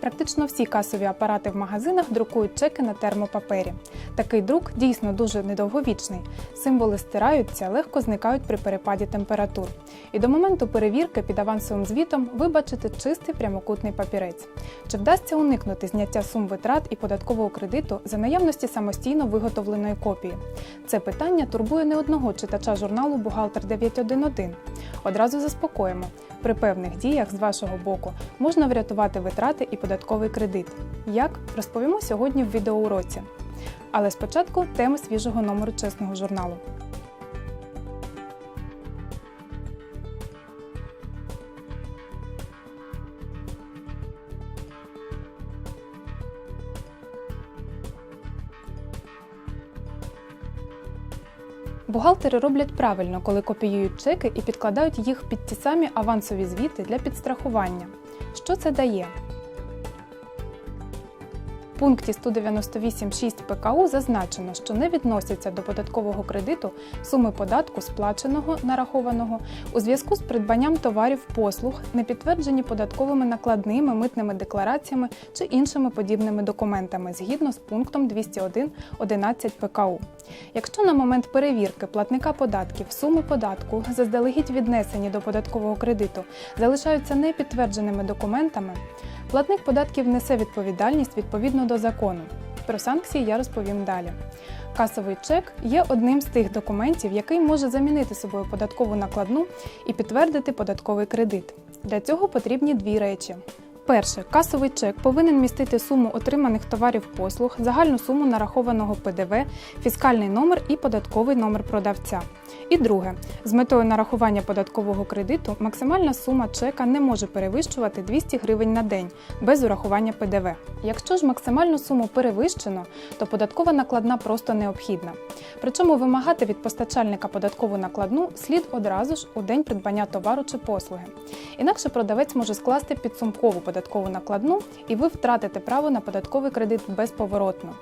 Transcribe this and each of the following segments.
Практично всі касові апарати в магазинах друкують чеки на термопапері. Такий друк дійсно дуже недовговічний. Символи стираються, легко зникають при перепаді температур. І до моменту перевірки під авансовим звітом ви бачите чистий прямокутний папірець. Чи вдасться уникнути зняття сум витрат і податкового кредиту за наявності самостійно виготовленої копії? Це питання турбує не одного читача журналу Бухгалтер 911. Одразу заспокоїмо. При певних діях з вашого боку можна врятувати витрати і податковий кредит. Як розповімо сьогодні в відеоуроці. Але спочатку теми свіжого номеру чесного журналу. Бухгалтери роблять правильно, коли копіюють чеки і підкладають їх під ті самі авансові звіти для підстрахування. Що це дає? Пункті 198.6 ПКУ зазначено, що не відносяться до податкового кредиту суми податку сплаченого нарахованого у зв'язку з придбанням товарів послуг, не підтверджені податковими накладними митними деклараціями чи іншими подібними документами згідно з пунктом 201.11 ПКУ. Якщо на момент перевірки платника податків суми податку заздалегідь віднесені до податкового кредиту залишаються непідтвердженими документами, платник податків несе відповідальність відповідно до закону. Про санкції я розповім далі. Касовий чек є одним з тих документів, який може замінити собою податкову накладну і підтвердити податковий кредит. Для цього потрібні дві речі. Перше, касовий чек повинен містити суму отриманих товарів послуг, загальну суму нарахованого ПДВ, фіскальний номер і податковий номер продавця. І друге, з метою нарахування податкового кредиту максимальна сума чека не може перевищувати 200 гривень на день без урахування ПДВ. Якщо ж максимальну суму перевищено, то податкова накладна просто необхідна. Причому вимагати від постачальника податкову накладну слід одразу ж у день придбання товару чи послуги. Інакше продавець може скласти підсумкову податкову накладну, і ви втратите право на податковий кредит безповоротно.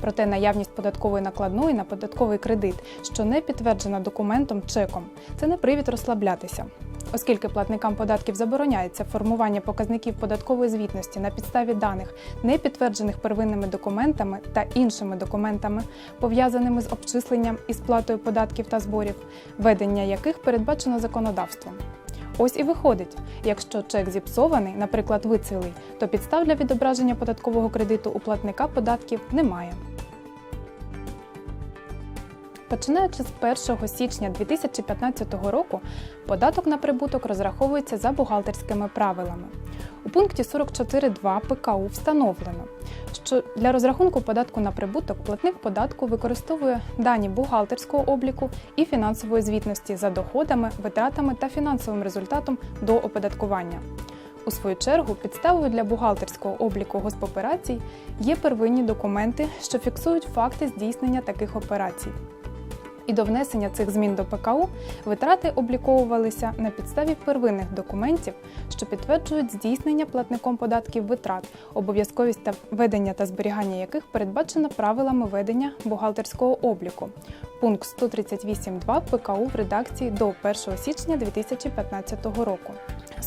Проте наявність податкової накладної на податковий кредит, що не підтверджена документом чеком, це не привід розслаблятися. Оскільки платникам податків забороняється формування показників податкової звітності на підставі даних, не підтверджених первинними документами та іншими документами, пов'язаними з обчисленням і сплатою податків та зборів, ведення яких передбачено законодавством. Ось і виходить, якщо чек зіпсований, наприклад, вицілий, то підстав для відображення податкового кредиту у платника податків немає. Починаючи з 1 січня 2015 року, податок на прибуток розраховується за бухгалтерськими правилами. У пункті 44.2 ПКУ встановлено, що для розрахунку податку на прибуток платник податку використовує дані бухгалтерського обліку і фінансової звітності за доходами, витратами та фінансовим результатом до оподаткування. У свою чергу, підставою для бухгалтерського обліку госпоперацій є первинні документи, що фіксують факти здійснення таких операцій. І до внесення цих змін до ПКУ витрати обліковувалися на підставі первинних документів, що підтверджують здійснення платником податків витрат, обов'язковість та ведення та зберігання яких передбачено правилами ведення бухгалтерського обліку. Пункт 138.2 ПКУ в редакції до 1 січня 2015 року.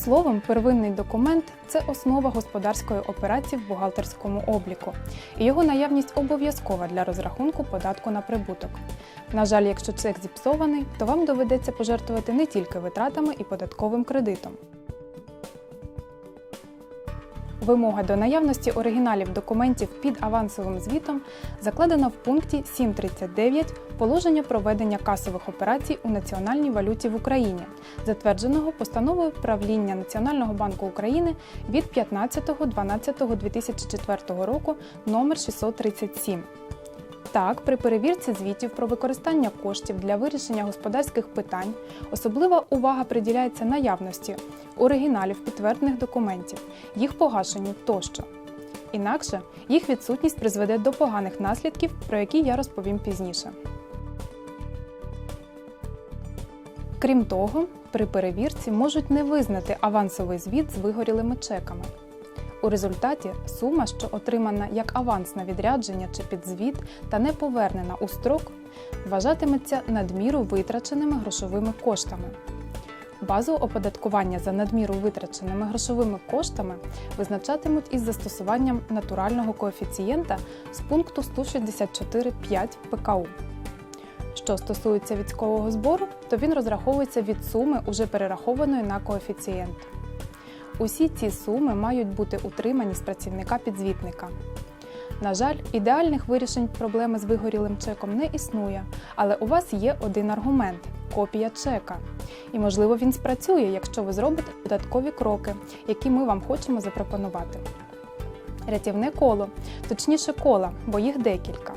Словом, первинний документ це основа господарської операції в бухгалтерському обліку, і його наявність обов'язкова для розрахунку податку на прибуток. На жаль, якщо чек зіпсований, то вам доведеться пожертвувати не тільки витратами і податковим кредитом. Вимога до наявності оригіналів документів під авансовим звітом закладена в пункті 7.39 положення проведення касових операцій у національній валюті в Україні, затвердженого постановою правління Національного банку України від 15.12.2004 року номер 637. Так, при перевірці звітів про використання коштів для вирішення господарських питань особлива увага приділяється наявності оригіналів підтверджених документів, їх погашенню тощо. Інакше їх відсутність призведе до поганих наслідків, про які я розповім пізніше. Крім того, при перевірці можуть не визнати авансовий звіт з вигорілими чеками. У результаті сума, що отримана як аванс на відрядження чи підзвіт та не повернена у строк, вважатиметься надміру витраченими грошовими коштами. Базу оподаткування за надміру витраченими грошовими коштами визначатимуть із застосуванням натурального коефіцієнта з пункту 164.5 ПКУ. Що стосується військового збору, то він розраховується від суми, уже перерахованої на коефіцієнт. Усі ці суми мають бути утримані з працівника підзвітника. На жаль, ідеальних вирішень проблеми з вигорілим чеком не існує, але у вас є один аргумент копія чека. І, можливо, він спрацює, якщо ви зробите додаткові кроки, які ми вам хочемо запропонувати. Рятівне коло, точніше кола, бо їх декілька.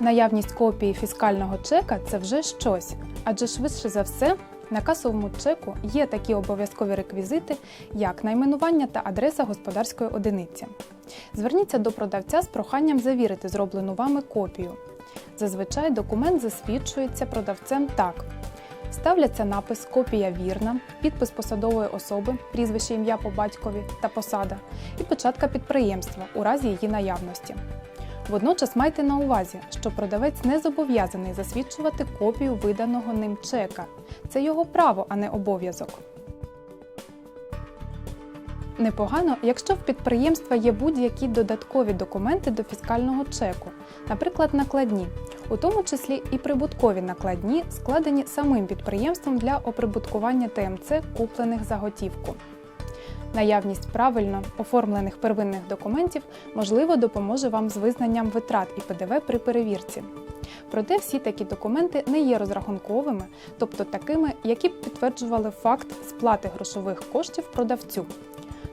Наявність копії фіскального чека це вже щось, адже швидше за все на касовому чеку є такі обов'язкові реквізити, як найменування та адреса господарської одиниці. Зверніться до продавця з проханням завірити зроблену вами копію. Зазвичай документ засвідчується продавцем так. Ставляться напис Копія вірна, підпис посадової особи, прізвище ім'я по батькові та посада і печатка підприємства у разі її наявності. Водночас майте на увазі, що продавець не зобов'язаний засвідчувати копію виданого ним чека. Це його право, а не обов'язок. Непогано, якщо в підприємства є будь-які додаткові документи до фіскального чеку, наприклад, накладні, у тому числі і прибуткові накладні, складені самим підприємством для оприбуткування ТМЦ, куплених за готівку. Наявність правильно оформлених первинних документів можливо допоможе вам з визнанням витрат і ПДВ при перевірці. Проте всі такі документи не є розрахунковими, тобто такими, які б підтверджували факт сплати грошових коштів продавцю.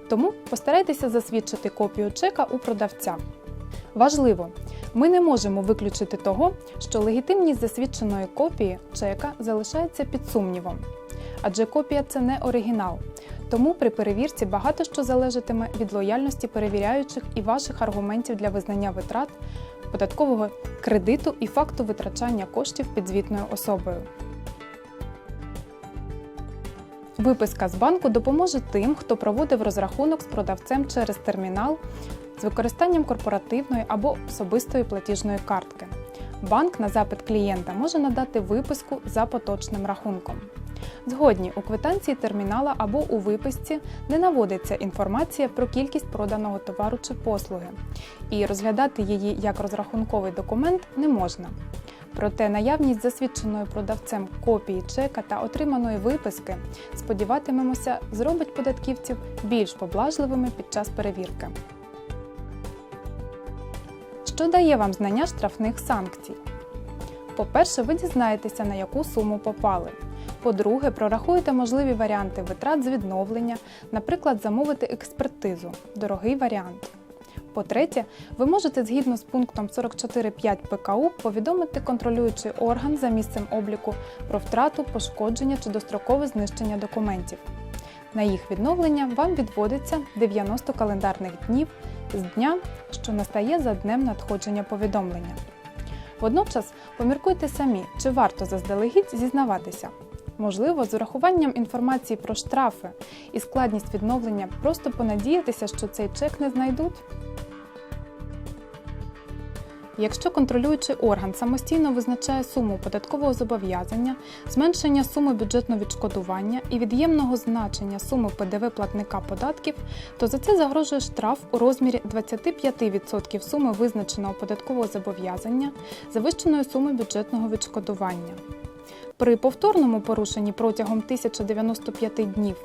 Тому постарайтеся засвідчити копію чека у продавця. Важливо, ми не можемо виключити того, що легітимність засвідченої копії чека залишається під сумнівом. Адже копія це не оригінал. Тому при перевірці багато що залежатиме від лояльності перевіряючих і ваших аргументів для визнання витрат, податкового кредиту і факту витрачання коштів підзвітною особою. Виписка з банку допоможе тим, хто проводив розрахунок з продавцем через термінал з використанням корпоративної або особистої платіжної картки. Банк на запит клієнта може надати виписку за поточним рахунком. Згодні, у квитанції термінала або у виписці не наводиться інформація про кількість проданого товару чи послуги, і розглядати її як розрахунковий документ не можна. Проте наявність засвідченої продавцем копії чека та отриманої виписки, сподіватимемося, зробить податківців більш поблажливими під час перевірки. Що дає вам знання штрафних санкцій? По-перше, ви дізнаєтеся, на яку суму попали. По-друге, прорахуєте можливі варіанти витрат з відновлення, наприклад, замовити експертизу дорогий варіант. По-третє, ви можете згідно з пунктом 44.5 ПКУ повідомити контролюючий орган за місцем обліку про втрату, пошкодження чи дострокове знищення документів. На їх відновлення вам відводиться 90 календарних днів з дня, що настає за днем надходження повідомлення. Водночас поміркуйте самі, чи варто заздалегідь зізнаватися. Можливо, з урахуванням інформації про штрафи і складність відновлення просто понадіятися, що цей чек не знайдуть. Якщо контролюючий орган самостійно визначає суму податкового зобов'язання, зменшення суми бюджетного відшкодування і від'ємного значення суми ПДВ платника податків, то за це загрожує штраф у розмірі 25% суми визначеного податкового зобов'язання завищеної суми бюджетного відшкодування. При повторному порушенні протягом 1095 днів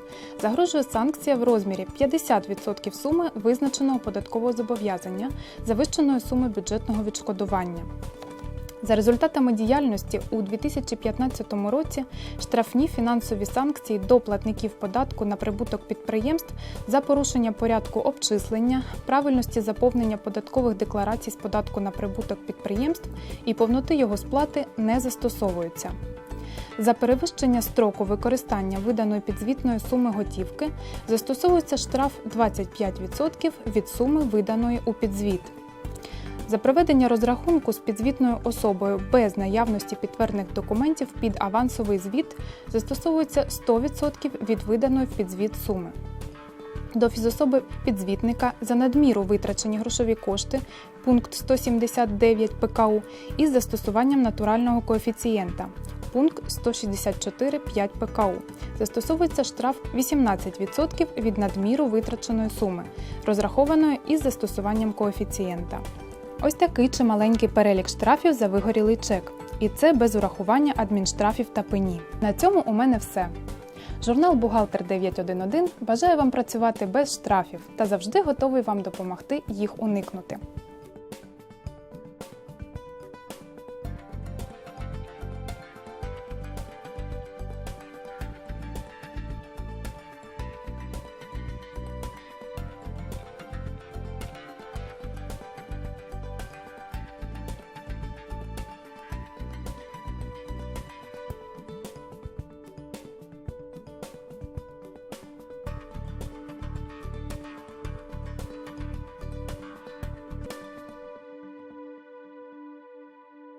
загрожує санкція в розмірі 50% суми визначеного податкового зобов'язання завищеної суми бюджетного відшкодування. За результатами діяльності у 2015 році штрафні фінансові санкції до платників податку на прибуток підприємств за порушення порядку обчислення, правильності заповнення податкових декларацій з податку на прибуток підприємств і повноти його сплати не застосовуються. За перевищення строку використання виданої підзвітної суми готівки застосовується штраф 25% від суми виданої у підзвіт. За проведення розрахунку з підзвітною особою без наявності підтверджених документів під авансовий звіт застосовується 100% від виданої в підзвіт суми. До фізособи підзвітника за надміру витрачені грошові кошти пункт 179 ПКУ із застосуванням натурального коефіцієнта пункт 164.5 ПКУ. Застосовується штраф 18% від надміру витраченої суми, розрахованої із застосуванням коефіцієнта. Ось такий чималенький перелік штрафів за вигорілий чек. І це без урахування адмінштрафів та пені. На цьому у мене все. Журнал Бухгалтер 911 бажає вам працювати без штрафів та завжди готовий вам допомогти їх уникнути.